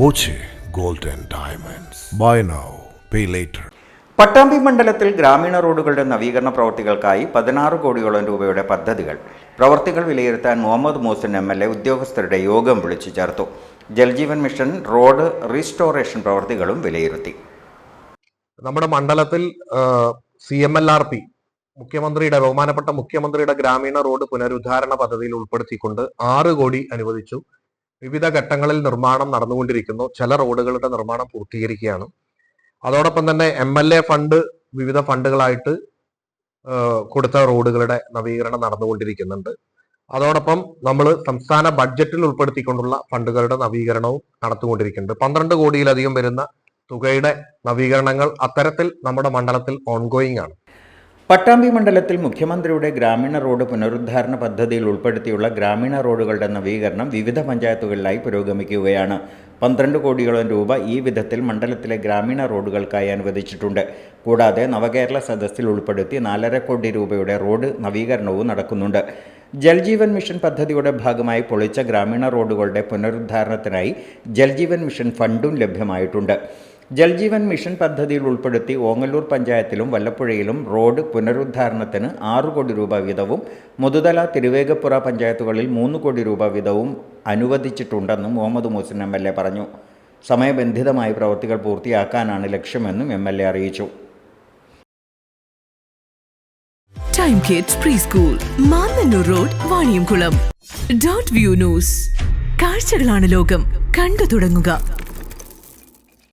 Boche gold diamonds. Buy now pay later. Pattambi മണ്ഡലത്തിൽ ഗ്രാമീണ റോഡുകളുടെ നവീകരണ പ്രവൃത്തികൾക്കായി പതിനാറ് കോടിയോളം രൂപയുടെ പദ്ധതികൾ. പ്രവൃത്തികൾ വിലയിരുത്താൻ Muhammad Muhsin M L A ഉദ്യോഗസ്ഥരുടെ യോഗം വിളിച്ചു ചേർത്തു. ജൽജീവൻ മിഷൻ റോഡ് റീസ്റ്റോറേഷൻ പ്രവൃത്തികളും വിലയിരുത്തി. നമ്മുടെ മണ്ഡലത്തിൽ C M L R P മുഖ്യമന്ത്രിയുടെ ബഹുമാനപ്പെട്ട മുഖ്യമന്ത്രിയുടെ ഗ്രാമീണ റോഡ് പുനരുദ്ധാരണ പദ്ധതിയിൽ ഉൾപ്പെടുത്തിക്കൊണ്ട് ആറ് കോടി അനുവദിച്ചു. വിവിധ ഘട്ടങ്ങളിൽ നിർമ്മാണം നടന്നുകൊണ്ടിരിക്കുന്നു. ചില റോഡുകളുടെ നിർമ്മാണം പൂർത്തീകരിക്കുകയാണ്. അതോടൊപ്പം തന്നെ എം എൽ എ ഫണ്ട് വിവിധ ഫണ്ടുകളായിട്ട് കൊടുത്ത റോഡുകളുടെ നവീകരണം നടന്നുകൊണ്ടിരിക്കുന്നുണ്ട്. അതോടൊപ്പം നമ്മൾ സംസ്ഥാന ബഡ്ജറ്റിൽ ഉൾപ്പെടുത്തിക്കൊണ്ടുള്ള ഫണ്ടുകളുടെ നവീകരണവും നടത്തുകൊണ്ടിരിക്കുന്നുണ്ട് പന്ത്രണ്ട് കോടിയിലധികം വരുന്ന തുകയുടെ നവീകരണങ്ങൾ അത്തരത്തിൽ നമ്മുടെ മണ്ഡലത്തിൽ ഓൺഗോയിങ് ആണ്. പട്ടാമ്പി മണ്ഡലത്തിൽ മുഖ്യമന്ത്രിയുടെ ഗ്രാമീണ റോഡ് പുനരുദ്ധാരണ പദ്ധതിയിൽ ഉൾപ്പെടുത്തിയുള്ള ഗ്രാമീണ റോഡുകളുടെ നവീകരണം വിവിധ പഞ്ചായത്തുകളിലായി പുരോഗമിക്കുകയാണ്. പന്ത്രണ്ട് കോടിയോളം രൂപ ഈ വിധത്തിൽ മണ്ഡലത്തിലെ ഗ്രാമീണ റോഡുകൾക്കായി അനുവദിച്ചിട്ടുണ്ട്. കൂടാതെ നവകേരള സദസ്സിൽ ഉൾപ്പെടുത്തി നാലര കോടി രൂപയുടെ റോഡ് നവീകരണവും നടക്കുന്നുണ്ട്. ജൽജീവൻ മിഷൻ പദ്ധതിയുടെ ഭാഗമായി പൊളിച്ച ഗ്രാമീണ റോഡുകളുടെ പുനരുദ്ധാരണത്തിനായി ജൽജീവൻ മിഷൻ ഫണ്ടും ലഭ്യമായിട്ടുണ്ട്. ജൽജീവൻ മിഷൻ പദ്ധതിയിൽ ഉൾപ്പെടുത്തി ഓങ്ങല്ലൂർ പഞ്ചായത്തിലും വല്ലപ്പുഴയിലും റോഡ് പുനരുദ്ധാരണത്തിന് ആറു കോടി രൂപ വീതവും മുതുതല തിരുവേഗപ്പുറ പഞ്ചായത്തുകളിൽ മൂന്ന് കോടി രൂപ വീതവും അനുവദിച്ചിട്ടുണ്ടെന്നും Muhammad Muhsin M L A പറഞ്ഞു. സമയബന്ധിതമായി പ്രവൃത്തികൾ പൂർത്തിയാക്കാനാണ് ലക്ഷ്യമെന്നും എം എൽ എ അറിയിച്ചു. Time kids pre school road view news കാഴ്ചകളാണ് ലോകം. കണ്ടു തുടങ്ങുക.